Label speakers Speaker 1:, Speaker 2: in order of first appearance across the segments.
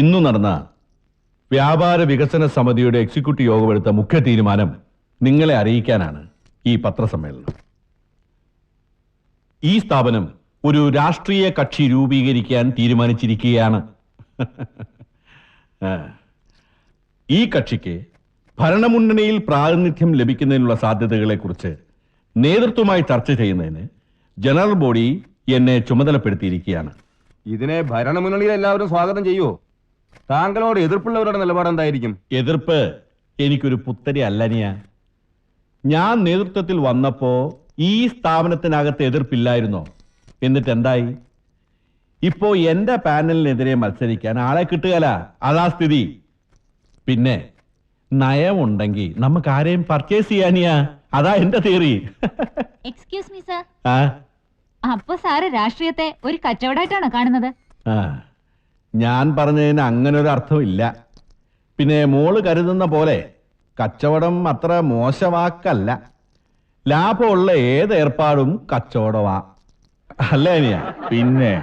Speaker 1: ഇന്നു നടന്ന വ്യാപാര വികസന സമിതിയുടെ എക്സിക്യൂട്ടീവ് യോഗം എടുത്ത മുഖ്യ തീരുമാനം നിങ്ങളെ അറിയിക്കാനാണ് ഈ പത്രസമ്മേളനം. ഈ സ്ഥാപനം ഒരു രാഷ്ട്രീയ കക്ഷി രൂപീകരിക്കാൻ തീരുമാനിച്ചിരിക്കുകയാണ്. ഈ കക്ഷിക്ക് ഭരണമുന്നണിയിൽ പ്രാതിനിധ്യം ലഭിക്കുന്നതിനുള്ള സാധ്യതകളെക്കുറിച്ച് നേതൃത്വമായി ചർച്ച ചെയ്യുന്നതിന് ജനറൽ ബോഡി എന്നെ ചുമതലപ്പെടുത്തിയിരിക്കുകയാണ്.
Speaker 2: ഇതിനെ ഭരണമുന്നണിയിൽ എല്ലാവരും സ്വാഗതം ചെയ്യുവോ? താങ്കളോട് എതിർപ്പുള്ളവരുടെ നിലപാട് എന്തായിരിക്കും?
Speaker 1: എതിർപ്പ് എനിക്കൊരു പുത്തരി അല്ലനിയ. ഞാൻ നേതൃത്വത്തിൽ വന്നപ്പോ ഈ സ്ഥാപനത്തിനകത്ത് എതിർപ്പില്ലായിരുന്നോ? എന്നിട്ട് എന്തായി ഇപ്പോ എന്റെ പാനലിനെതിരെ മത്സരിക്കാൻ ആളെ കിട്ടുകല അതാ സ്ഥിതി. പിന്നെ നയമുണ്ടെങ്കിൽ നമുക്ക് ആരെയും പർച്ചേസ് ചെയ്യാനിയാ? അതാ എന്റെ തിയറി
Speaker 3: എക്സ്ക്യൂസ് മീ സർ
Speaker 1: ആ?
Speaker 3: അപ്പൊ സാറ് രാഷ്ട്രീയത്തെ ഒരു കച്ചവടമായിട്ടാണോ കാണുന്നത്?
Speaker 1: ആ. ഞാൻ പറഞ്ഞതിന് അങ്ങനെ ഒരു അർത്ഥമില്ല. പിന്നെ മോൾ കരുതുന്ന പോലെ കച്ചവടം അത്ര മോശവാക്കല്ല. ലാഭമുള്ള ഏത് ഏർപ്പാടും കച്ചവടമാ. അല്ലേ അനിയ?
Speaker 4: പിന്നെ.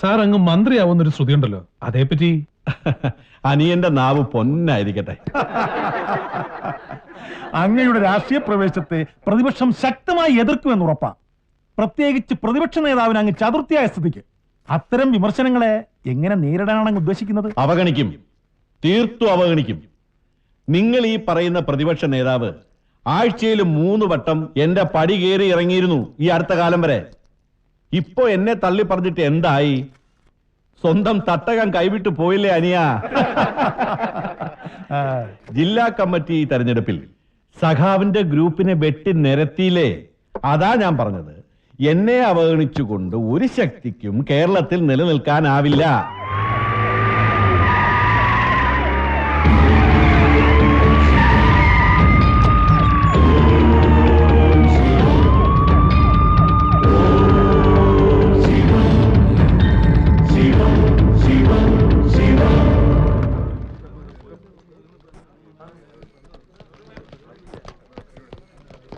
Speaker 5: സാർ അങ്ങ് മന്ത്രിയാവുന്നൊരു ശ്രുതിയുണ്ടല്ലോ. അതേപ്പറ്റി?
Speaker 1: അനിയന്റെ നാവ് പൊന്നായിരിക്കട്ടെ.
Speaker 4: അങ്ങയുടെ രാഷ്ട്രീയ പ്രവേശത്തെ പ്രതിപക്ഷം ശക്തമായി എതിർക്കുമെന്ന് ഉറപ്പാ പ്രത്യേകിച്ച് പ്രതിപക്ഷ നേതാവിന് അങ്ങ് ചതുർത്ഥിയായ സ്ഥിതിക്ക്. അത്തരം വിമർശനങ്ങളെ എങ്ങനെ നേരിടാനാണ് അങ്ങ് ഉദ്ദേശിക്കുന്നത്?
Speaker 1: അവഗണിക്കും. തീർത്തും അവഗണിക്കും. നിങ്ങൾ ഈ പറയുന്ന പ്രതിപക്ഷ നേതാവ് ആഴ്ചയിൽ മൂന്ന് വട്ടം എന്റെ പടി കയറി ഇറങ്ങിയിരുന്നു ഈ അടുത്ത കാലം വരെ. ഇപ്പോ എന്നെ തള്ളി പറഞ്ഞിട്ട് എന്തായി? സ്വന്തം തട്ടകം കൈവിട്ട് പോയില്ലേ അനിയ? ജില്ലാ കമ്മിറ്റി തെരഞ്ഞെടുപ്പിൽ സഖാവിന്റെ ഗ്രൂപ്പിനെ വെട്ടി നിരത്തിയില്ലേ? അതാ ഞാൻ പറഞ്ഞത്. എന്നെ അവഗണിച്ചുകൊണ്ട് ഒരു ശക്തിക്കും കേരളത്തിൽ നിലനിൽക്കാനാവില്ല.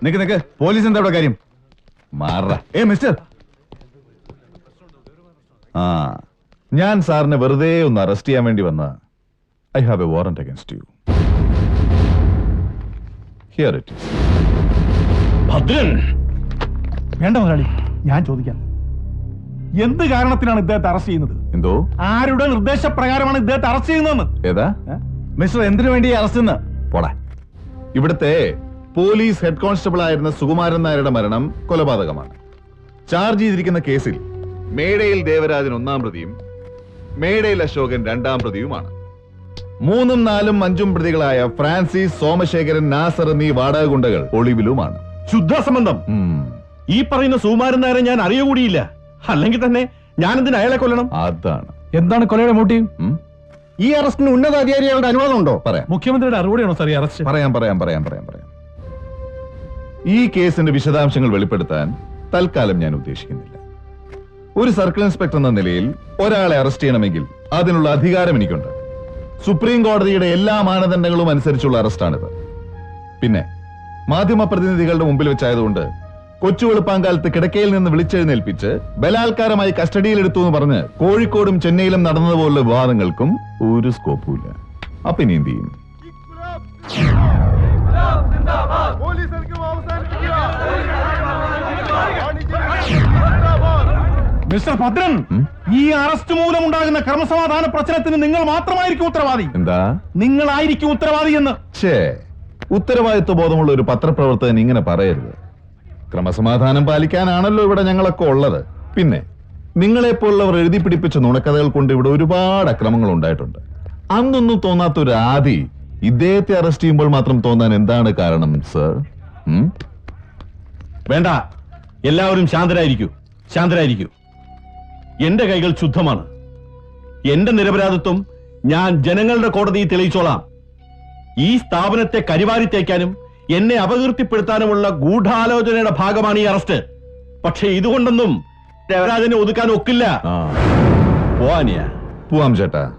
Speaker 6: നിക്ക് നിക്ക് പോലീസ് എന്താ കാര്യം? മാറ. ഏ മിസ്റ്റർ. ആ ഞാൻ സാറിനെ വെറുതെ ഒന്ന് അറസ്റ്റ് ചെയ്യാൻ വേണ്ടി വന്ന. I have a warrant against you. Here it is
Speaker 1: Bhadran.
Speaker 4: വേണ്ട മുതലാളി ഞാൻ ചോദിക്കാം. എന്ത് കാരണത്തിനാണ് ഇദ്ദേഹത്തെ അറസ്റ്റ് ചെയ്യുന്നത്?
Speaker 6: എന്തോ?
Speaker 4: ആരുടെ നിർദ്ദേശപ്രകാരമാണ് ഇദ്ദേഹത്തെ അറസ്റ്റ് ചെയ്യുന്നതെന്ന്?
Speaker 6: ഏതാ? മിസ്റ്റർ എന്തിനു വേണ്ടി അറസ്റ്റ് പോടാ. ഇവിടുത്തെ പോലീസ് ഹെഡ് കോൺസ്റ്റബിൾ ആയിരുന്ന സുകുമാരൻ നായരുടെ മരണം കൊലപാതകമാണ്. ചാർജ് ചെയ്തിരിക്കുന്ന കേസിൽ മേടയിൽ ദേവരാജൻ ഒന്നാം പ്രതിയും മേടയിൽ അശോകൻ രണ്ടാം പ്രതിയുമാണ്. മൂന്നും നാലും അഞ്ചും പ്രതികളായ ഫ്രാൻസിസ് സോമശേഖരൻ നാസർ എന്നീ വാടക ഗുണ്ടകൾ ഒളിവിലുമാണ്.
Speaker 1: ശുദ്ധസംബന്ധം. ഈ പറയുന്ന സുകുമാരൻ നായരെ ഞാൻ അറിയുകൂടിയില്ല. അല്ലെങ്കിൽ തന്നെ ഞാൻ എന്തിനാ അയാളെ കൊല്ലണം?
Speaker 6: അതാണ്.
Speaker 5: എന്താണ് കൊലയുടെ മോട്ടീവ്
Speaker 2: ഈ അറസ്റ്റിന് ഉന്നതാധികാരികളുടെ അനുവാദം ഉണ്ടോ?
Speaker 6: പറയാം.
Speaker 5: മുഖ്യമന്ത്രിയുടെ അറിവോടെയാണോ സാർ ഈ അറസ്റ്റ്?
Speaker 6: പറയാം പറയാം പറയാം പറയാം പറയാം. ഈ കേസിന്റെ വിശദാംശങ്ങൾ വെളിപ്പെടുത്താൻ തൽക്കാലം ഞാൻ ഉദ്ദേശിക്കുന്നില്ല ഒരു സർക്കിൾ ഇൻസ്പെക്ടർ എന്ന നിലയിൽ ഒരാളെ അറസ്റ്റ് ചെയ്യണമെങ്കിൽ അതിനുള്ള അധികാരം എനിക്കുണ്ട് സുപ്രീം കോടതിയുടെ എല്ലാ മാനദണ്ഡങ്ങളും അനുസരിച്ചുള്ള അറസ്റ്റാണിത് പിന്നെ മാധ്യമ പ്രതിനിധികളുടെ മുമ്പിൽ വെച്ചായതുകൊണ്ട് കൊച്ചു വെളുപ്പാങ്കാലത്ത് കിടക്കയിൽ നിന്ന് വിളിച്ചെഴുന്നേൽപ്പിച്ച് ബലാത്കാരമായി കസ്റ്റഡിയിലെടുത്തു എന്ന് പറഞ്ഞ് കോഴിക്കോടും ചെന്നൈയിലും നടന്നതുപോലുള്ള വിവാദങ്ങൾക്കും ഒരു സ്കോപ്പുമില്ല അപ്പൊ ഇനി എന്ത് ചെയ്യും
Speaker 4: മിസ്റ്റർ ഭദ്രൻ ഈ അറസ്റ്റ് മൂലമുണ്ടാകുന്ന ക്രമസമാധാന പ്രശ്നത്തിന് നിങ്ങൾ മാത്രമായിരിക്കും ഉത്തരവാദി.
Speaker 6: എന്താ?
Speaker 4: നിങ്ങളായിരിക്കും ഉത്തരവാദി എന്ന്.
Speaker 6: ഛേ ഉത്തരവാദിത്വ ബോധമുള്ള ഒരു പത്രപ്രവർത്തകൻ ഇങ്ങനെ പറയരുത്. ക്രമസമാധാനം പാലിക്കാനാണല്ലോ ഇവിടെ ഞങ്ങളൊക്കെ ഉള്ളത്. പിന്നെ നിങ്ങളെപ്പോലുള്ളവർ എഴുതി പിടിപ്പിച്ച നുണക്കഥകൾ കൊണ്ട് ഇവിടെ ഒരുപാട് അക്രമങ്ങൾ ഉണ്ടായിട്ടുണ്ട്. അന്നൊന്നും തോന്നാത്ത ഒരു ആദി ഇദ്ദേഹത്തെ അറസ്റ്റ് ചെയ്യുമ്പോൾ മാത്രം തോന്നാൻ എന്താണ് കാരണം സർ
Speaker 1: വേണ്ട. എല്ലാവരും ശാന്തരായിരിക്കൂ. ശാന്തരായിരിക്കൂ. എന്റെ കൈകൾ ശുദ്ധമാണ്. എന്റെ നിരപരാധിത്വം ഞാൻ ജനങ്ങളുടെ കോടതിയിൽ തെളിയിച്ചോളാം. ഈ സ്ഥാപനത്തെ കരിവാരി തേക്കാനും എന്നെ അപകീർത്തിപ്പെടുത്താനുമുള്ള ഗൂഢാലോചനയുടെ ഭാഗമാണ് ഈ അറസ്റ്റ്. പക്ഷെ ഇതുകൊണ്ടൊന്നും രവരാജനെ ഒതുക്കാൻ ഒക്കില്ല. പോവാനിയ.
Speaker 6: പോവാം ചേട്ടാ.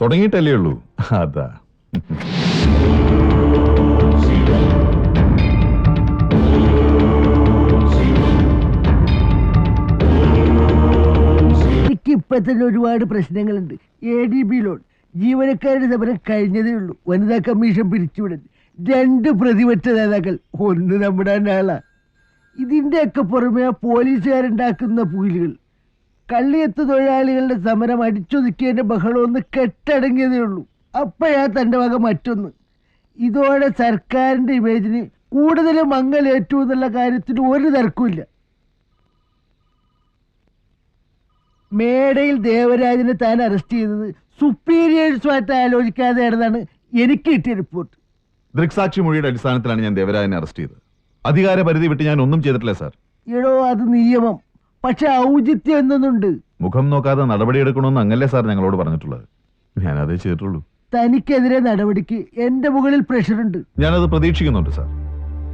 Speaker 6: തുടങ്ങിയിട്ടല്ലേ ഉള്ളൂ. അതാ.
Speaker 7: ഇപ്പൊ തന്നെ ഒരുപാട് പ്രശ്നങ്ങളുണ്ട്. എ ഡി ബി ലോൺ ജീവനക്കാരുടെ സമരം കഴിഞ്ഞതേ ഉള്ളൂ. വനിതാ കമ്മീഷൻ പിരിച്ചുവിടൽ. രണ്ട് പ്രതിപക്ഷ നേതാക്കൾ. ഒന്ന് നമ്മുടെ ആളാ ഇതിന്റെയൊക്കെ പുറമെ പോലീസുകാരുണ്ടാക്കുന്ന പൂലുകൾ കള്ളിയത്ത് തൊഴിലാളികളുടെ സമരം അടിച്ചൊതുക്കിയതിന്റെ ബഹളം ഒന്ന് കെട്ടടങ്ങിയതേ ഉള്ളൂ. അപ്പോഴാ തന്റെ വക മറ്റൊന്ന്. ഇതോടെ സർക്കാരിന്റെ ഇമേജിന് കൂടുതൽ മങ്ങലേറ്റു എന്നുള്ള കാര്യത്തിന് ഒരു തർക്കമില്ല മേടയിൽ ദേവരാജനെ താൻ അറസ്റ്റ് ചെയ്തത് സുപ്പീരിയേഴ്സുമായിട്ട് ആലോചിക്കാതെ ആയിരുന്നാണ് എനിക്ക് കിട്ടിയ റിപ്പോർട്ട്
Speaker 6: ദൃക്സാക്ഷി മൊഴിയുടെ അടിസ്ഥാനത്തിലാണ് ഞാൻ ദേവരാജനെ അറസ്റ്റ് ചെയ്തത്. അധികാര പരിധി വിട്ട് ഞാൻ ഒന്നും ചെയ്തിട്ടില്ല സാർ
Speaker 7: എടോ അത് നിയമം. പക്ഷെ ഔചിത്യം എന്നൊന്നുണ്ട്
Speaker 6: മുഖം നോക്കാതെ നടപടിയെടുക്കണമെന്ന് അങ്ങല്ലേ സാർ ഞങ്ങളോട് പറഞ്ഞിട്ടുള്ളത്? ഞാൻ അതേ ചെയ്തിട്ടുള്ളൂ.
Speaker 7: തനിക്കെതിരെ നടപടിക്ക് എന്റെ മുകളിൽ പ്രഷറുണ്ട്
Speaker 6: ഞാനത് പ്രതീക്ഷിക്കുന്നുണ്ട് സാർ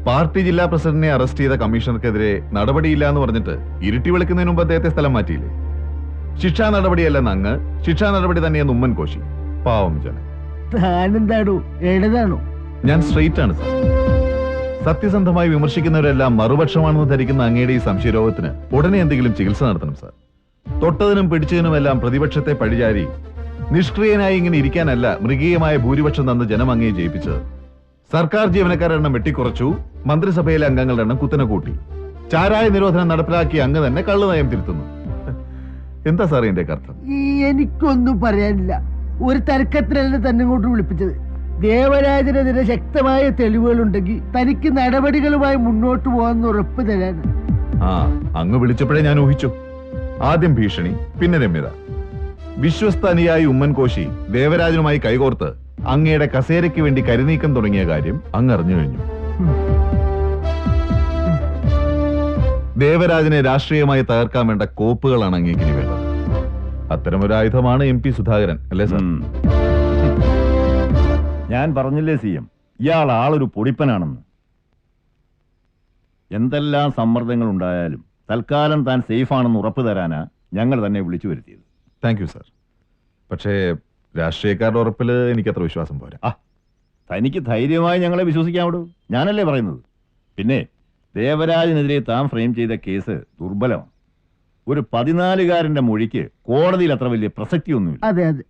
Speaker 6: പാർട്ടി ജില്ലാ പ്രസിഡന്റിനെ അറസ്റ്റ് ചെയ്ത കമ്മീഷണർക്കെതിരെ നടപടിയില്ല എന്ന് പറഞ്ഞിട്ട് ഇരുട്ടി വിളിക്കുന്നതിന് മുമ്പ് അദ്ദേഹത്തെ സ്ഥലം മാറ്റിയില്ലേ? ശിക്ഷാ നടപടിയല്ല നങ്ങ്. ശിക്ഷാ നടപടി തന്നെയെന്ന് ഉമ്മൻ കോശി. പാവം ജന.
Speaker 7: എഴുതാണോ
Speaker 6: ഞാൻ സ്ട്രെയിറ്റ് ആണ് സാർ. സത്യസന്ധമായി വിമർശിക്കുന്നവരെല്ലാം മറുപക്ഷമാണെന്ന് ധരിക്കുന്ന അങ്ങയുടെ ഈ സംശയരോഗത്തിന് ഉടനെ എന്തെങ്കിലും ചികിത്സ നടത്തണം സാർ. തൊട്ടതിനും പിടിച്ചതിനുമെല്ലാം പ്രതിപക്ഷത്തെ പഴിചാരി നിഷ്ക്രിയനായി ഇങ്ങനെ ഇരിക്കാനല്ല മൃഗീയമായ ഭൂരിപക്ഷം തന്ന ജനം അങ്ങയെ ജയിപ്പിച്ചത് സർക്കാർ ജീവനക്കാരുടെ എണ്ണം വെട്ടിക്കുറച്ചു മന്ത്രിസഭയിലെ അംഗങ്ങളുടെ എണ്ണം കുത്തനെ കൂട്ടി. ചാരായ നിരോധനം നടപ്പിലാക്കി അങ്ങ് തന്നെ കള്ളു നയം തിരുത്തുന്നു. എന്താ സാറേ എന്റെ അർത്ഥം?
Speaker 7: എനിക്കൊന്നും പറയാനില്ല. ഒരു തർക്കത്തിലല്ല തന്നെ ഇങ്ങോട്ട് വിളിപ്പിച്ചത്. ദേവരാജനെതിരെ ശക്തമായ തെളിവുകളുണ്ടെങ്കിൽ തനിക്ക് നടപടികളുമായി മുന്നോട്ട് പോകാൻ ഉറപ്പ് തരാൻ
Speaker 6: ആ അങ്ങ് വിളിച്ചപ്പോഴേ ഞാൻ ഊഹിച്ചു. ആദ്യം ഭീഷണി പിന്നെ രമ്യത. വിശ്വസ്തനിയായി ഉമ്മൻകോശി ഉമ്മൻ കോശി ദേവരാജനുമായി കൈകോർത്ത് അങ്ങയുടെ കസേരയ്ക്ക് വേണ്ടി കരുനീക്കം തുടങ്ങിയ കാര്യം അങ്ങ് അറിഞ്ഞു കഴിഞ്ഞു. ദേവരാജനെ രാഷ്ട്രീയമായി തകർക്കാൻ വേണ്ട കോപ്പുകളാണ് അങ്ങേക്കിനി അത്തരമൊരു ആയുധമാണ് എം പി സുധാകരൻ അല്ലേ സാർ?
Speaker 8: ഞാൻ പറഞ്ഞില്ലേ സി എം ഇയാൾ ആളൊരു പൊടിപ്പനാണെന്ന്. എന്തെല്ലാം സമ്മർദ്ദങ്ങൾ ഉണ്ടായാലും തൽക്കാലം താൻ സേഫാണെന്ന് ഉറപ്പ് തരാനാ ഞങ്ങൾ തന്നെ വിളിച്ചു വരുത്തിയത്.
Speaker 6: താങ്ക് യു സാർ പക്ഷേ രാഷ്ട്രീയക്കാരുടെ ഉറപ്പിൽ എനിക്കത്ര വിശ്വാസം പോരാ.
Speaker 8: ആ തനിക്ക് ധൈര്യമായി ഞങ്ങളെ വിശ്വസിക്കാൻ വിശ്വസിക്കാവിടൂ ഞാനല്ലേ പറയുന്നത്? പിന്നെ ദേവരാജനെതിരെ താൻ ഫ്രെയിം ചെയ്ത കേസ് ദുർബലമാണ്. ഒരു പതിനാലുകാരന്റെ മൊഴിക്ക് കോടതിയിൽ അത്ര വലിയ പ്രസക്തിയൊന്നുമില്ല.
Speaker 7: അതെ അതെ.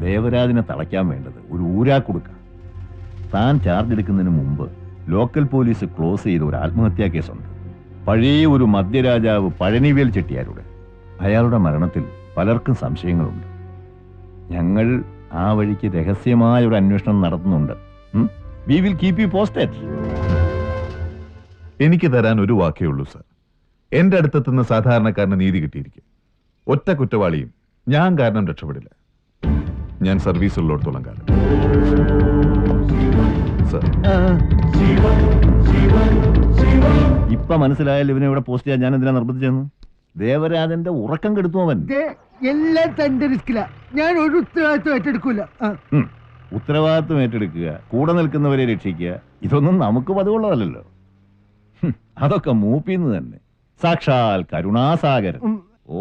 Speaker 8: ദേവരാജിനെ തളയ്ക്കാൻ വേണ്ടത് ഒരു ഊരാ കൊടുക്ക. താൻ ചാർജ് എടുക്കുന്നതിന് മുമ്പ് ലോക്കൽ പോലീസ് ക്ലോസ് ചെയ്ത ഒരു ആത്മഹത്യാ കേസുണ്ട്. പഴയ ഒരു മദ്യരാജാവ് പഴനിവേൽ ചെട്ടിയാരുടെ. അയാളുടെ മരണത്തിൽ പലർക്കും സംശയങ്ങളുണ്ട്. ഞങ്ങൾ ആ വഴിക്ക് രഹസ്യമായ ഒരു അന്വേഷണം നടത്തുന്നുണ്ട്. We will keep you posted
Speaker 6: എനിക്ക് തരാൻ ഒരു വാക്കേ ഉള്ളൂ സാർ. എന്റെ അടുത്തെത്തുന്ന സാധാരണക്കാരന് നീതി കിട്ടിയിരിക്കും. ഒറ്റ കുറ്റവാളിയും. ഞാൻ കാരണം രക്ഷപ്പെടില്ല. ഞാൻ സർവീസ് ഉള്ളിടത്തോളം കാലം
Speaker 8: ഇപ്പൊ മനസ്സിലായാലും ഇവനെ ഇവിടെ പോസ്റ്റ് ചെയ്യാൻ ഞാൻ എന്തിനാ നിർബന്ധിച്ചെന്ന് ദേവരാജന്റെ ഉറക്കം കെടുത്തു അവൻ.
Speaker 7: ദേ, എല്ലാം തന്റെ റിസ്കില ഞാൻ ഒരു ഉത്തരവാദിത്വം ഏറ്റെടുക്കൂല.
Speaker 8: ഉത്തരവാദിത്വം ഏറ്റെടുക്കുക കൂടെ നിൽക്കുന്നവരെ രക്ഷിക്കുക ഇതൊന്നും നമുക്ക് പതിവുള്ളതല്ലല്ലോ. അതൊക്കെ മൂപ്പിന്ന് തന്നെ. സാക്ഷാൽ കരുണാസാഗരൻ ഓ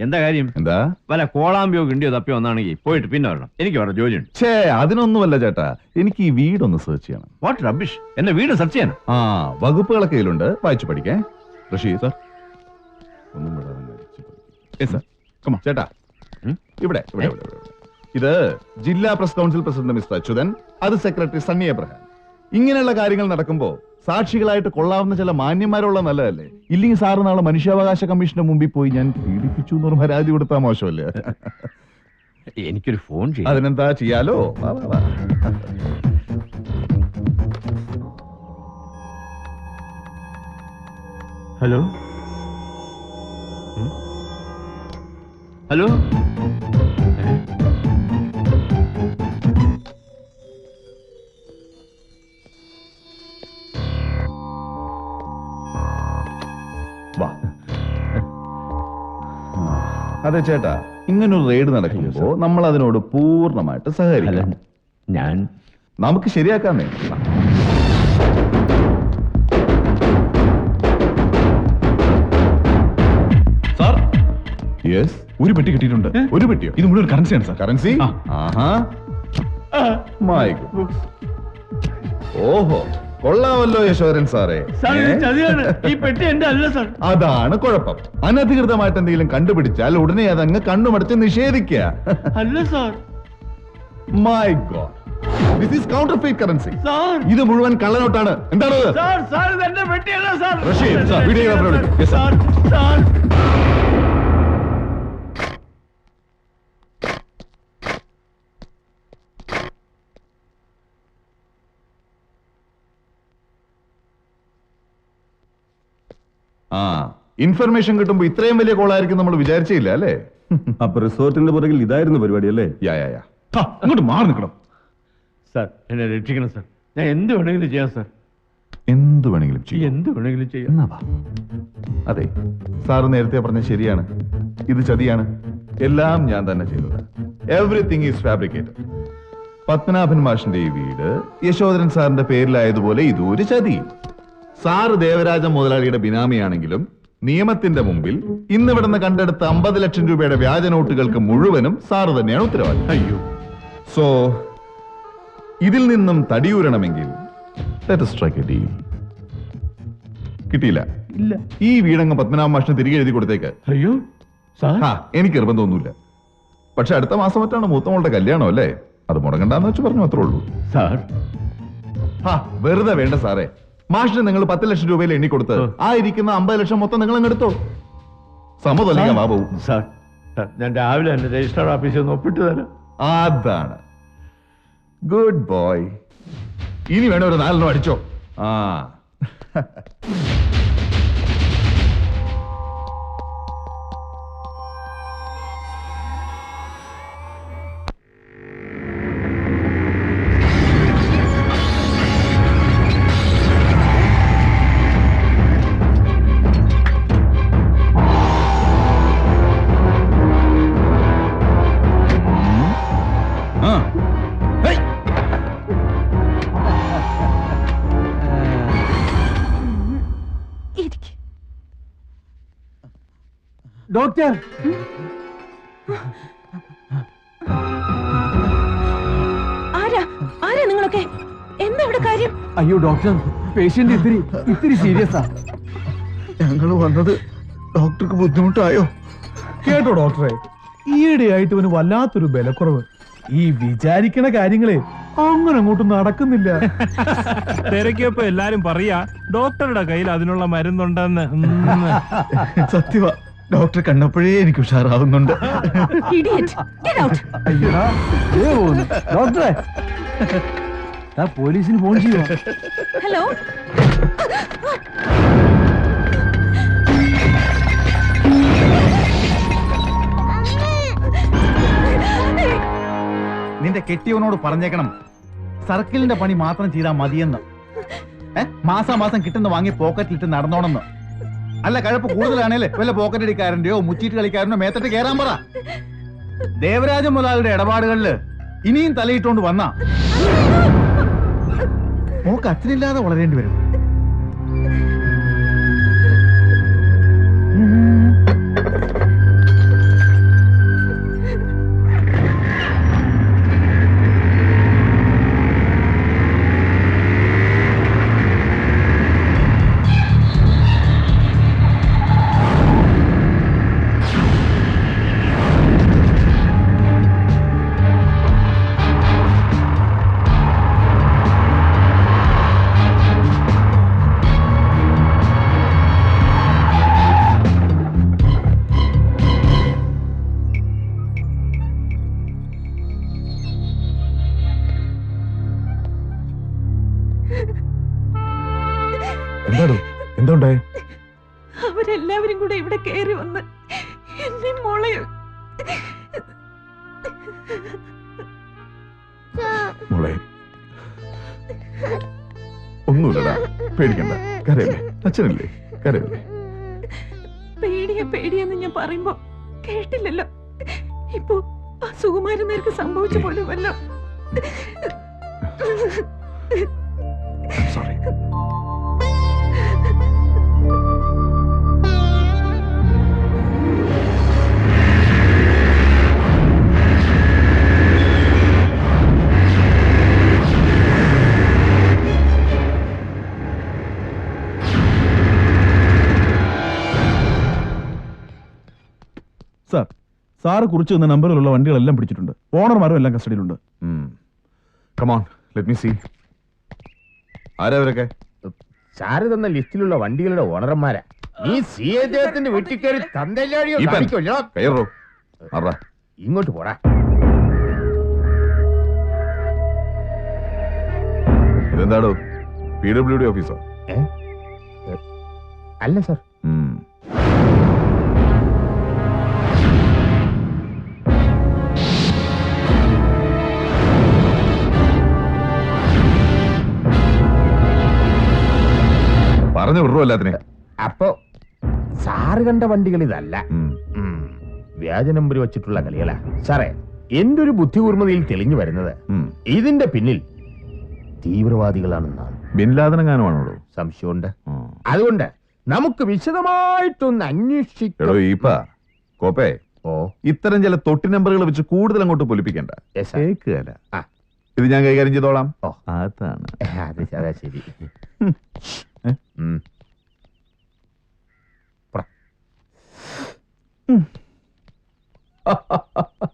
Speaker 9: എന്താ കാര്യം?
Speaker 6: എന്താ?
Speaker 9: വല്ല കോളാമ്പിയോ കിണ്ടിയോ തപ്പിയോ? വന്നാണെങ്കിൽ പോയിട്ട് പിന്നെ വരണം. എനിക്ക് വേറെ ജോലിയുണ്ട്.
Speaker 6: ഛേ അതിനൊന്നുമല്ല ചേട്ടാ. എനിക്ക് ഈ വീടൊന്ന് സെർച്ച് ചെയ്യണം.
Speaker 9: വാട്ട് റബ്ബിഷ് എന്റെ വീട് സെർച്ച് ചെയ്യണം
Speaker 6: ആ വകുപ്പുകളൊക്കെ ഇതിലുണ്ട് വായിച്ചു പഠിക്കേ. ഋഷി സാർ. ഒന്നും വിടാതെ. ചേട്ടാ ഇവിടെ ഇവിടെ ഇവിടെ. ഇത് ജില്ലാ press council president mister Achuthan അത് സെക്രട്ടറി സണ്ണി എബ്രഹാം. ഇങ്ങനെയുള്ള കാര്യങ്ങൾ നടക്കുമ്പോ സാക്ഷികളായിട്ട് കൊള്ളാവുന്ന ചില മാന്യന്മാരുള്ള നല്ലതല്ലേ? ഇല്ലെങ്കിൽ സാറ് നാളെ മനുഷ്യാവകാശ കമ്മീഷന്റെ മുമ്പിൽ പോയി ഞാൻ പീഡിപ്പിച്ചു എന്ന് പറഞ്ഞ പരാതി കൊടുത്താൽ മോശമല്ലേ?
Speaker 9: എനിക്കൊരു ഫോൺ ചെയ്യും.
Speaker 6: അതിനെന്താ ചെയ്യാലോ.
Speaker 9: ഹലോ? ഹലോ?
Speaker 6: അതെ ചേട്ടാ ഇങ്ങനൊരു റെയ്ഡ് നടക്കുമ്പോ നമ്മൾ അതിനോട്
Speaker 9: പൂർണമായിട്ട്
Speaker 6: സഹകരിക്കണം.
Speaker 9: ഞാൻ
Speaker 6: നമുക്ക് ശരിയാക്കാമേ
Speaker 5: സാർ.
Speaker 6: യെസ്
Speaker 5: ഒരു പെട്ടി കിട്ടിയിട്ടുണ്ട്.
Speaker 6: ഒരു പെട്ടിയോ?
Speaker 5: ഇത് മുഴുവൻ കറൻസിയാണ് സാർ
Speaker 6: കറൻസി ആഹാ. മൈ ഓഹോ. കൊള്ളാമല്ലോ യശോധരൻ സാറേ. ഏ?
Speaker 9: ഈ പെട്ടി എന്റെ അല്ല സാർ.
Speaker 6: അതാണ് കുഴപ്പം. അനധികൃതമായിട്ട് എന്തെങ്കിലും കണ്ടുപിടിച്ചാൽ ഉടനെ അതങ്ങ് കണ്ണുമടച്ച് നിഷേധിക്കുക
Speaker 9: അല്ല sir.
Speaker 6: My god this is counterfeit currency
Speaker 9: sir.
Speaker 6: ഇത് മുഴുവൻ കള്ളനോട്ടാണ്. എന്താണ്
Speaker 9: സാർ സാർ ഇത് എന്റെ പെട്ടിയല്ല സാർ.
Speaker 6: റഷീദ്, സാർ, വീഡിയോ വിളിക്കൂ. Yes, sir.
Speaker 9: Sir sir.
Speaker 6: ആ. ഇൻഫർമേഷൻ കിട്ടുമ്പോ ഇത്രയും വലിയ കോളായിരിക്കും നമ്മൾ വിചാരിച്ചില്ല അല്ലേ?
Speaker 2: അപ്പൊ റിസോർട്ടിന്റെ പുറകിൽ ഇതായിരുന്നു പരിപാടി അല്ലേ?
Speaker 6: യാ യാ യാ.
Speaker 5: മാറി നിൽക്കണം.
Speaker 9: സാർ എന്നെ രക്ഷിക്കണം സാർ. ഞാൻ എന്ത് വേണമെങ്കിലും ചെയ്യാം സാർ.
Speaker 6: എന്ത് വേണമെങ്കിലും ചെയ്യും.
Speaker 9: എന്ത് വേണമെങ്കിലും ചെയ്യാം.
Speaker 6: എന്നാ വാ. അതെ സാറ് നേരത്തെ പറഞ്ഞ ശരിയാണ്. ഇത് ചതിയാണ്. എല്ലാം ഞാൻ തന്നെ ചെയ്തത്. എവറിത്തിങ് ഈസ് ഫാബ്രിക്കേറ്റഡ് പത്മനാഭൻ മാഷിന്റെ ഈ വീട് യശോധരൻ സാറിന്റെ പേരിലായതുപോലെ ഇതൊരു ഒരു ചതി. സാറ് ദേവരാജ മുതലാളിയുടെ ബിനാമിയാണെങ്കിലും നിയമത്തിന്റെ മുമ്പിൽ ഇന്ന് ഇവിടുന്ന് കണ്ടെടുത്ത അമ്പത് ലക്ഷം രൂപയുടെ വ്യാജ നോട്ടുകൾക്ക് മുഴുവനും സാറ് തന്നെയാണ് ഉത്തരവാദി.
Speaker 9: അയ്യോ.
Speaker 6: സോ ഇതിൽ നിന്നും തടിയൂരണമെങ്കിൽ. കിട്ടിയില്ല.
Speaker 9: ഇല്ല.
Speaker 6: ഈ വീടങ്ങ് പത്മനാഭ മാഷിന് തിരികെ എഴുതി കൊടുത്തേക്ക്.
Speaker 9: അയ്യോ
Speaker 6: എനിക്ക് നിർബന്ധമൊന്നുമില്ല. പക്ഷെ അടുത്ത മാസം മറ്റാണ് മൂത്തമോളുടെ കല്യാണം അല്ലേ? അത് മുടങ്ങണ്ടെന്ന് വെച്ച് പറഞ്ഞു അത്രേ ഉള്ളൂ.
Speaker 9: സാർ?
Speaker 6: വെറുതെ വേണ്ട സാറേ. മാഷിന് നിങ്ങൾ പത്ത് ലക്ഷം രൂപയിൽ എണ്ണി കൊടുത്ത് ആ ഇരിക്കുന്ന അമ്പത് ലക്ഷം മൊത്തം നിങ്ങൾ അങ്ങ് എടുത്തോ സമ്മതമല്ലെങ്കിൽ ബാബു
Speaker 9: സാർ ഞാൻ രാവിലെ തന്നെ രജിസ്ട്രാർ ഓഫീസിൽ നിന്ന് ഒപ്പിട്ട് തരാം.
Speaker 6: അതാണ്. ഗുഡ് ബോയ് ഇനി വേണോ ഒരു നാലെണ്ണം അടിച്ചോ. ആ.
Speaker 7: ഡോക്ടർ.
Speaker 10: ആരാ? ആരാ നിങ്ങളൊക്കെ? എന്താ ഇവിടെ കാര്യം?
Speaker 7: അയ്യോ ഡോക്ടർ. പേഷ്യന്റ് ഇത്തിരി ഇത്തിരി സീരിയസാ. ഞങ്ങൾ വന്നത് ഡോക്ടർക്ക് ബുദ്ധിമുട്ടായോ?
Speaker 4: കേട്ടോ ഡോക്ടറെ. ഈയിടെയായിട്ട് ഇവന് വല്ലാത്തൊരു ബലക്കുറവ്. ഈ വിചാരിക്കണ കാര്യങ്ങളെ അങ്ങനെ അങ്ങോട്ട് നടക്കുന്നില്ല.
Speaker 11: തിരക്കിയപ്പോ എല്ലാരും പറയാ ഡോക്ടറുടെ കയ്യിൽ അതിനുള്ള മരുന്നുണ്ടെന്ന്.
Speaker 6: സത്യവാ. ഡോക്ടർ കണ്ടപ്പോഴേ എനിക്ക് ഉഷാറാവുന്നുണ്ട്.
Speaker 7: ഡോക്ടറെ. പോലീസിന് ഫോൺ ചെയ്യോ
Speaker 10: ഹലോ
Speaker 12: നിന്റെ കെട്ടിയവനോട് പറഞ്ഞേക്കണം. സർക്കിളിന്റെ പണി മാത്രം ചെയ്താൽ മതിയെന്ന്. മാസാമാസം കിട്ടുന്ന വാങ്ങി പോക്കറ്റിലിട്ട് നടന്നോണെന്ന്. അല്ല കഴപ്പ് കൂടുതലാണേലേ? വല്ല പോക്കറ്റ് അടിക്കാരന്റെയോ മുച്ചീട്ട് കളിക്കാരനോ മേത്തട്ട് കേറാൻ പറ. ദേവരാജ മുതലാളിയുടെ ഇടപാടുകളിൽ ഇനിയും തലയിട്ടുകൊണ്ട് വന്ന. മോക്ക് അച്ഛനില്ലാതെ വളരേണ്ടി വരും.
Speaker 6: ഒന്നുമില്ലടാ. പേടിക്കണ്ട. കരയല്ലേ? അച്ഛനല്ലേ? കരയല്ലേ?
Speaker 10: പേടിയ പേടിയെന്ന് ഞാൻ പറയുമ്പോ കേട്ടില്ലല്ലോ. ഇപ്പോ ആ സുകുമാരൻ നേർക്ക് സംഭവിച്ച പോലെ വല്ലോ
Speaker 6: സാറ്
Speaker 4: കുറിച്ച് തന്ന നമ്പറിലുള്ള വണ്ടികളെല്ലാം പിടിച്ചിട്ടുണ്ട്. ഓണർമാരും എല്ലാം കസ്റ്റഡിയിലുണ്ട്.
Speaker 6: കമോൺ ലെറ്റ് മീ സീ ആരാ അവരൊക്കെ
Speaker 9: സാറ് തന്ന ലിസ്റ്റിലുള്ള വണ്ടികളുടെ ഓണർമാരാ. നീ സി അദ്ദേഹത്തിന്റെ വീട്ടിൽ കയറി തന്തല്ലാടിയോ
Speaker 6: കയറോ
Speaker 9: ഇങ്ങോട്ട് പോടാ.
Speaker 6: ഇതെന്താടോ? പി ഡബ്ല്യു ഡി ഓഫീസോ
Speaker 9: അല്ല സാർ.
Speaker 6: എല്ലാത്തിനെ
Speaker 9: അപ്പോ സാറ് കണ്ട വണ്ടികൾ ഇതല്ല.
Speaker 6: ഉം.
Speaker 9: ഉം. വ്യാജ നമ്പർ വെച്ചിട്ടുള്ള കളികളാ. സാറേ എന്റെ ഒരു ബുദ്ധികൂർമ്മതയിൽ തെളിഞ്ഞു വരുന്നത് ഇതിന്റെ പിന്നിൽ തീവ്രവാദികളാണെന്നാണ്
Speaker 6: ബിൻ ലാദനെങ്ങാനുമാണോടോ
Speaker 9: സംശയമുണ്ട്. അതുകൊണ്ട് നമുക്ക് വിശദമായിട്ടൊന്ന്
Speaker 6: ഈപ്പ. കോപ്പേ
Speaker 9: ഓ.
Speaker 6: ഇത്തരം ചില തൊട്ടി നമ്പറുകൾ വെച്ച് കൂടുതൽ അങ്ങോട്ട് പൊലിപ്പിക്കണ്ട. ഇത് ഞാൻ കൈകാര്യം ചെയ്തോളാം. അതാണ്.
Speaker 9: അതെ ശരി.
Speaker 11: ശരി Mm.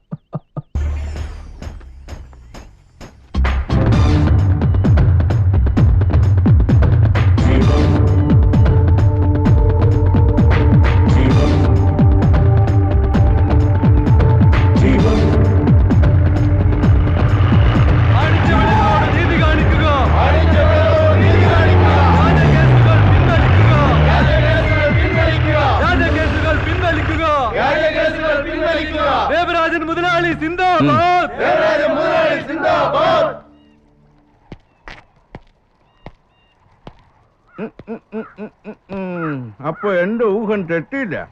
Speaker 1: അപ്പൊ എന്റെ ഊഹം തെറ്റില്ല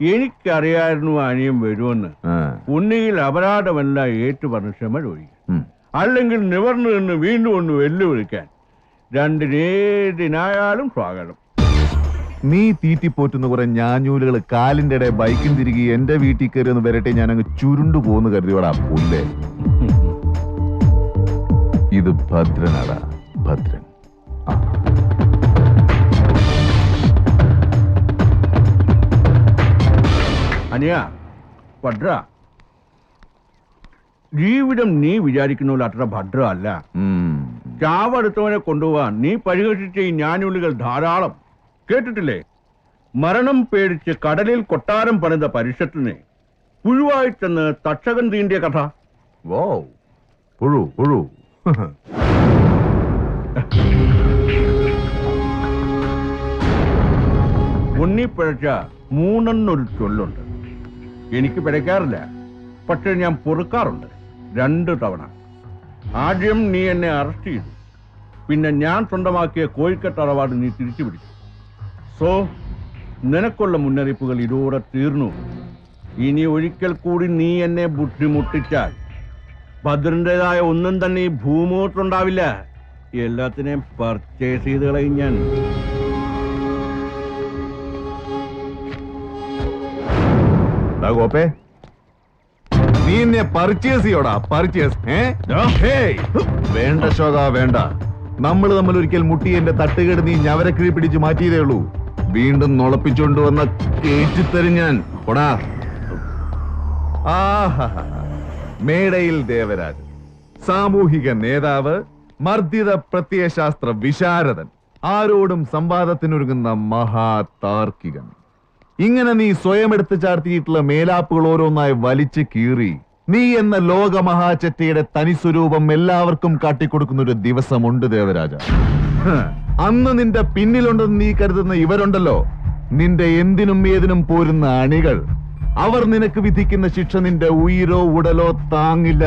Speaker 1: എനിക്കറിയായിരുന്നു അനിയും വരുമെന്ന്. ഉണ്ണിയിൽ അപരാധമെല്ലാം ഏറ്റുപറഞ്ഞ് ക്ഷമ ചോദിക്കും.
Speaker 6: ഉം.
Speaker 1: അല്ലെങ്കിൽ നിവർന്നു നിന്ന് വീണ്ടും ഒന്ന് വെല്ലുവിളിക്കാൻ. രണ്ടിനേതിനായാലും സ്വാഗതം.
Speaker 6: നീ തീറ്റിപ്പോറ്റുന്ന കുറെ ഞാഞ്ഞൂലുകൾ കാലിന്റെ ഇടയിൽ ബൈക്കും തിരികെ എന്റെ വീട്ടിൽ കയറി ഒന്ന് വരട്ടെ ഞാൻ അങ്ങ് ചുരുണ്ടു പോന്ന് കരുതിയോടാ പുല്ലേ. ഇത് ഭദ്രനാടാ ഭദ്രൻ.
Speaker 1: അനിയ ഭദ്ര. ജീവിതം നീ വിചാരിക്കുന്ന പോലെ അത്ര ഭദ്ര
Speaker 6: അല്ല.
Speaker 1: ചാവടുത്തവനെ കൊണ്ടുപോകാൻ നീ പരിഹസിച്ച ഈ ഞാനുള്ളികൾ ധാരാളം. കേട്ടിട്ടില്ലേ? മരണം പേടിച്ച് കടലിൽ കൊട്ടാരം പണിത പരിഷത്തിനെ. പുഴുവായി ചെന്ന് തക്ഷകൻ തീണ്ടിയ കഥ.
Speaker 6: വോ. പുഴു പുഴു.
Speaker 1: ഉണ്ണി മൂന്നെന്നൊരു മൂന്നെണ്ണൊരു ചൊല്ലുണ്ട്. എനിക്ക് പിഴയ്ക്കാറില്ല പക്ഷെ ഞാൻ പൊറുക്കാറുണ്ട്. രണ്ട് തവണ. ആദ്യം നീ എന്നെ അറസ്റ്റ് ചെയ്തു. പിന്നെ ഞാൻ സ്വന്തമാക്കിയ കോഴിക്കട്ട അറവാട് നീ തിരിച്ചു പിടിച്ചു സോ നിനക്കുള്ള മുന്നറിയിപ്പുകൾ ഇതോടെ തീർന്നു. ഇനി ഒരിക്കൽ കൂടി നീ എന്നെ ബുദ്ധിമുട്ടിച്ചാൽ ഭദ്രന്റേതായ ഒന്നും തന്നെ ഈ ഭൂമുഖത്തുണ്ടാവില്ല. എല്ലാത്തിനെയും പർച്ചേസ് ചെയ്ത് കളയും ഞാൻ.
Speaker 6: ഗോപേ. നീ എന്നെ പർച്ചേസ് ചെയ്യോടാ പർച്ചേസ് വേണ്ട ശോക വേണ്ട. നമ്മൾ തമ്മിൽ ഒരിക്കൽ മുട്ടി എന്റെ തട്ടുകേട് നീ ഞവരക്കിഴി പിടിച്ച് മാറ്റിയതേ ഉള്ളൂ. വീണ്ടും നുളപ്പിച്ചുകൊണ്ട് വന്ന കേറ്റിത്തരും ഞാൻ. കൊടാ ആഹാ. മേടയിൽ ദേവരാജൻ സാമൂഹിക നേതാവ് മർദ്ദിത പ്രത്യയശാസ്ത്ര വിശാരദൻ ആരോടും സംവാദത്തിനൊരുങ്ങുന്ന മഹാതാർക്കികൻ. ഇങ്ങനെ നീ സ്വയം എടുത്തു ചാർത്തിയിട്ടുള്ള മേലാപ്പുകൾ ഓരോന്നായി വലിച്ചു കീറി. നീ എന്ന ലോകമഹാചറ്റയുടെ തനിസ്വരൂപം എല്ലാവർക്കും കാട്ടിക്കൊടുക്കുന്ന ഒരു ദിവസമുണ്ട് ദേവരാജ. അന്ന് നിന്റെ പിന്നിലുണ്ടെന്ന് നീ കരുതുന്ന ഇവരുണ്ടല്ലോ. നിന്റെ എന്തിനും ഏതിനും പോരുന്ന അണികൾ. അവർ നിനക്ക് വിധിക്കുന്ന ശിക്ഷ നിന്റെ ഉയിരോ ഉടലോ താങ്ങില്ല.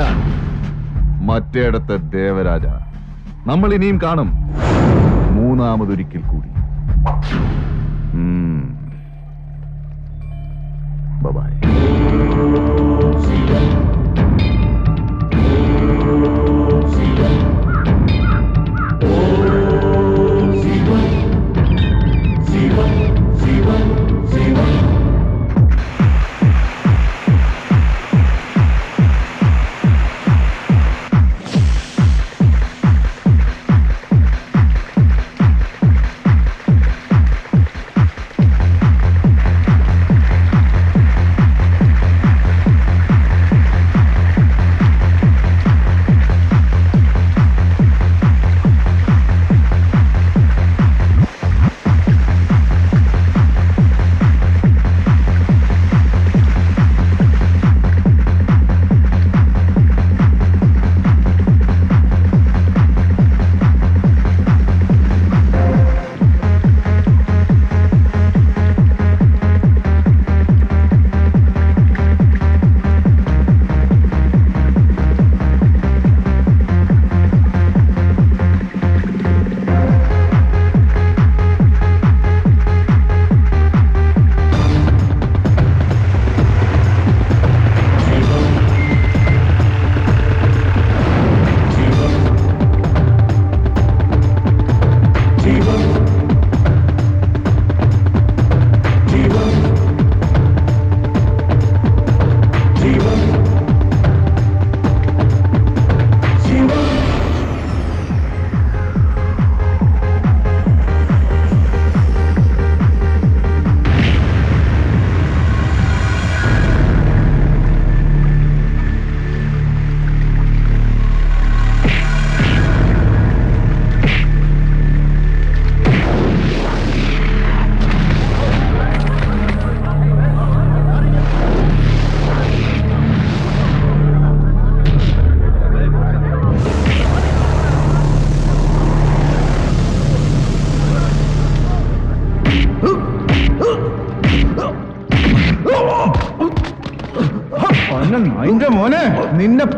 Speaker 6: മറ്റേടത്ത് ദേവരാജ നമ്മൾ ഇനിയും കാണും. മൂന്നാമതൊരിക്കൽ കൂടി. ബൈ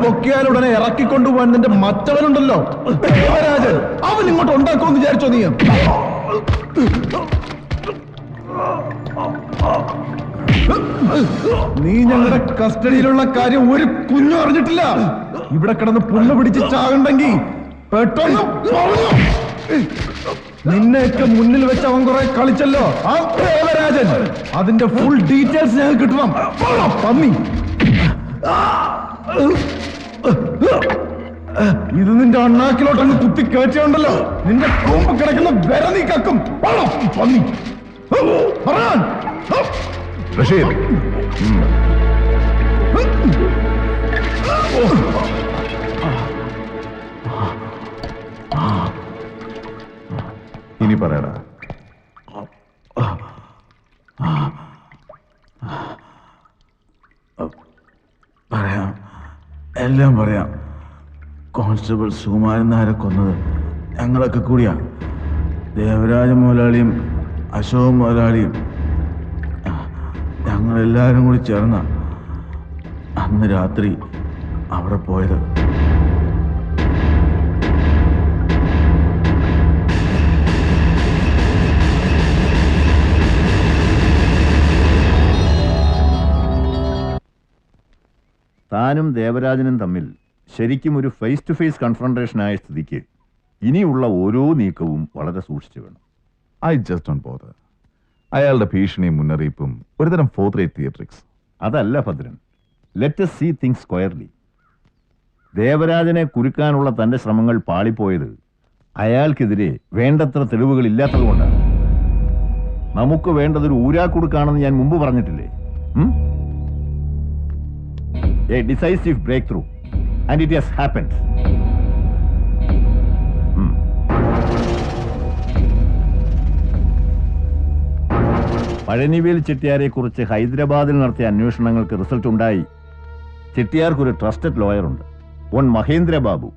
Speaker 4: പൊക്കിയാൽ ഉടനെ ഇറക്കിക്കൊണ്ടുപോകാൻ നിന്റെ മറ്റവനുണ്ടല്ലോ. ദേവരാജ് അവൻ ഇങ്ങോട്ട് ഉണ്ടാക്കുമെന്ന് വിചാരിച്ചോ നീ? നീ ഞങ്ങളുടെ കസ്റ്റഡിയിലുള്ള കാര്യം ഒരു കുഞ്ഞും അറിഞ്ഞിട്ടില്ല. ഇവിടെ കിടന്ന് പുല്ല് പിടിച്ച് ചാകണ്ടെങ്കിൽ പെട്ടെന്ന്. നിന്നെയൊക്കെ മുന്നിൽ വെച്ച് അവൻ കുറെ കളിച്ചല്ലോ. ആ ദേവരാജൻ അതിന്റെ ഫുൾ ഡീറ്റെയിൽസ് ഞങ്ങൾക്ക് കിട്ടണം. പന്നി. ഇത് നിന്റെ അണ്ണാക്കിലോട്ട് അങ്ങ് കുത്തി കയറ്റിയുണ്ടല്ലോ. നിന്റെ കൂമ്പ് കിടക്കുന്ന വിര നീ കക്കും. പന്നി.
Speaker 6: ഇനി പറയടാ.
Speaker 4: പറയാം. എല്ലാം പറയാം കോൺസ്റ്റബിൾ സുകുമാരൻ നായരെ കൊന്നത് ഞങ്ങളൊക്കെ കൂടിയാണ്. ദേവരാജ മുതലാളിയും അശോക് മുതലാളിയും ഞങ്ങളെല്ലാവരും കൂടി ചേർന്ന അന്ന് രാത്രി അവിടെ പോയത്.
Speaker 8: താനും ദേവരാജനും തമ്മിൽ ശരിക്കും ഒരു ഫേസ് ടു ഫേസ് കൺഫ്രണ്ടേഷനായ സ്ഥിതിക്ക് ഇനിയുള്ള ഓരോ നീക്കവും വളരെ സൂക്ഷിച്ചു വേണം.
Speaker 6: ഐ ജസ്റ്റ് ഡോണ്ട് ബോദർ അയാളുടെ ഭീഷണിയും മുന്നറിയിപ്പും ഒരുതരം ഫോർത്ത് റേറ്റ് തിയേറ്ററിക്സ്
Speaker 8: അതല്ല Bhadran. Let's see things squarely ദേവരാജനെ കുരുക്കാനുള്ള തന്റെ ശ്രമങ്ങൾ പാളിപ്പോയത് അയാൾക്കെതിരെ വേണ്ടത്ര തെളിവുകൾ ഇല്ലാത്തതുകൊണ്ടാണ് നമുക്ക് വേണ്ടതൊരു ഊരാക്കുടുക്കാണെന്ന് ഞാൻ മുമ്പ് പറഞ്ഞിട്ടില്ലേ? A decisive breakthrough, and it has happened. Happened Palanivel ചെട്ടിയാരെ കുറിച്ച് ഹൈദരാബാദിൽ നടത്തിയ അന്വേഷണങ്ങൾക്ക് റിസൾട്ട് ഉണ്ടായി ചെട്ടിയാർക്കൊരു ട്രസ്റ്റഡ് ലോയറുണ്ട്. ഓൺ മഹേന്ദ്ര ബാബു.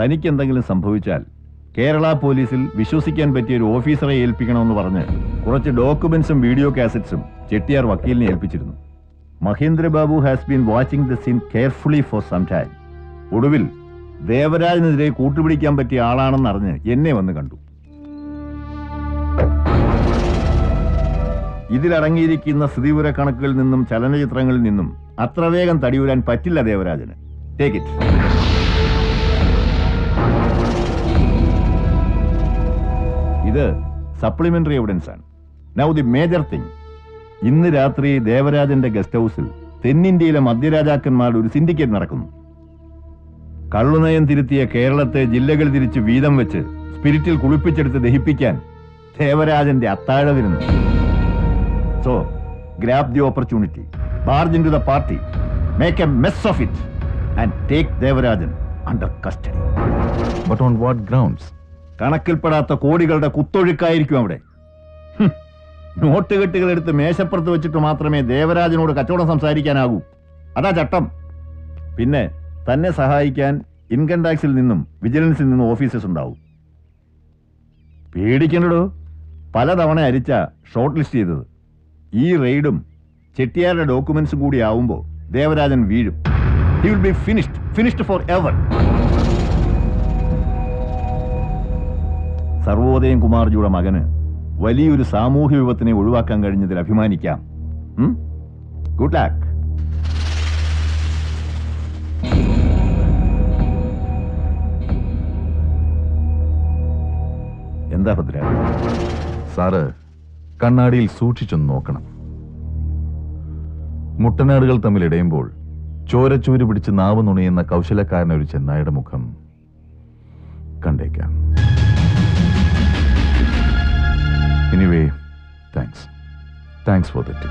Speaker 8: തനിക്ക് എന്തെങ്കിലും സംഭവിച്ചാൽ കേരള പോലീസിൽ വിശ്വസിക്കാൻ പറ്റിയ ഒരു ഓഫീസറെ ഏൽപ്പിക്കണമെന്ന് പറഞ്ഞ് കുറച്ച് ഡോക്യുമെന്റ്സും വീഡിയോ കാസറ്റ്സും ചെട്ടിയാർ വക്കീലിനെ ഏൽപ്പിച്ചിരുന്നു. Mahendrababu has been watching the scene carefully for some time ഒടുവിൽ ദേവരാജിനെതിരെ കൂട്ടുപിടിക്കാൻ പറ്റിയ ആളാണെന്നറിഞ്ഞ് എന്നെ വന്ന് കണ്ടു. ഇതിലടങ്ങിയിരിക്കുന്ന സ്ഥിതിവിവര കണക്കുകളിൽ നിന്നും ചലനചിത്രങ്ങളിൽ നിന്നും അത്ര വേഗം തടിയൂരാൻ പറ്റില്ല ദേവരാജന്. ടേക്ക് ഇറ്റ് ഇത് സപ്ലിമെന്ററി എവിഡൻസ് ആണ്. നൗ ദി മേജർ തിങ് ഇന്ന് രാത്രി ദേവരാജന്റെ ഗസ്റ്റ് ഹൗസിൽ തെന്നിന്ത്യയിലെ മധ്യരാജാക്കന്മാരുടെ ഒരു സിൻഡിക്കേറ്റ് നടക്കുന്നു. കള്ളുനയം തിരുത്തിയ കേരളത്തെ ജില്ലകൾ തിരിച്ച് വീതം വെച്ച് സ്പിരിറ്റിൽ കുളിപ്പിച്ചെടുത്ത് ദഹിപ്പിക്കാൻ ദേവരാജന്റെ അത്താഴ വരുന്നു. So grab the opportunity barge in to the party make a mess of it and take Devarajan under custody
Speaker 6: but on what grounds
Speaker 8: കണക്കിൽപ്പെടാത്ത കോടികളുടെ കുത്തൊഴുക്കായിരിക്കും അവിടെ. നോട്ടുകെട്ടുകൾ എടുത്ത് മേശപ്പുറത്ത് വെച്ചിട്ട് മാത്രമേ ദേവരാജനോട് കച്ചവടം സംസാരിക്കാനാകൂ. അതാ ചട്ടം. പിന്നെ തന്നെ സഹായിക്കാൻ ഇൻകം ടാക്സിൽ നിന്നും വിജിലൻസിൽ നിന്നും ഓഫീസേഴ്സ് ഉണ്ടാവും. പേടിക്കണ്ടോ പലതവണ അരിച്ച ഷോർട്ട് ലിസ്റ്റ് ചെയ്തത്. ഈ റെയ്ഡും ചെട്ടിയാരുടെ ഡോക്യുമെന്റ്സും കൂടി ആവുമ്പോൾ ദേവരാജൻ വീഴും. He will be finished finished for ever Sarvodayam കുമാർജിയുടെ മകന് വലിയൊരു സാമൂഹ്യ വിപത്തിനെ ഒഴിവാക്കാൻ കഴിഞ്ഞതിൽ അഭിമാനിക്കാം. ഗുഡ് ലാക്ക് എന്താ ഭദ്ര?
Speaker 6: സാറ് കണ്ണാടിയിൽ സൂക്ഷിച്ചൊന്ന് നോക്കണം. മുട്ടനാടുകൾ തമ്മിൽ ഇടയുമ്പോൾ ചോരച്ചൂര് പിടിച്ച് നാവ് നുണയുന്ന കൗശലക്കാരനൊരു ചെന്നായുടെ മുഖം കണ്ടേക്കാം. Anyway thanks thanks for that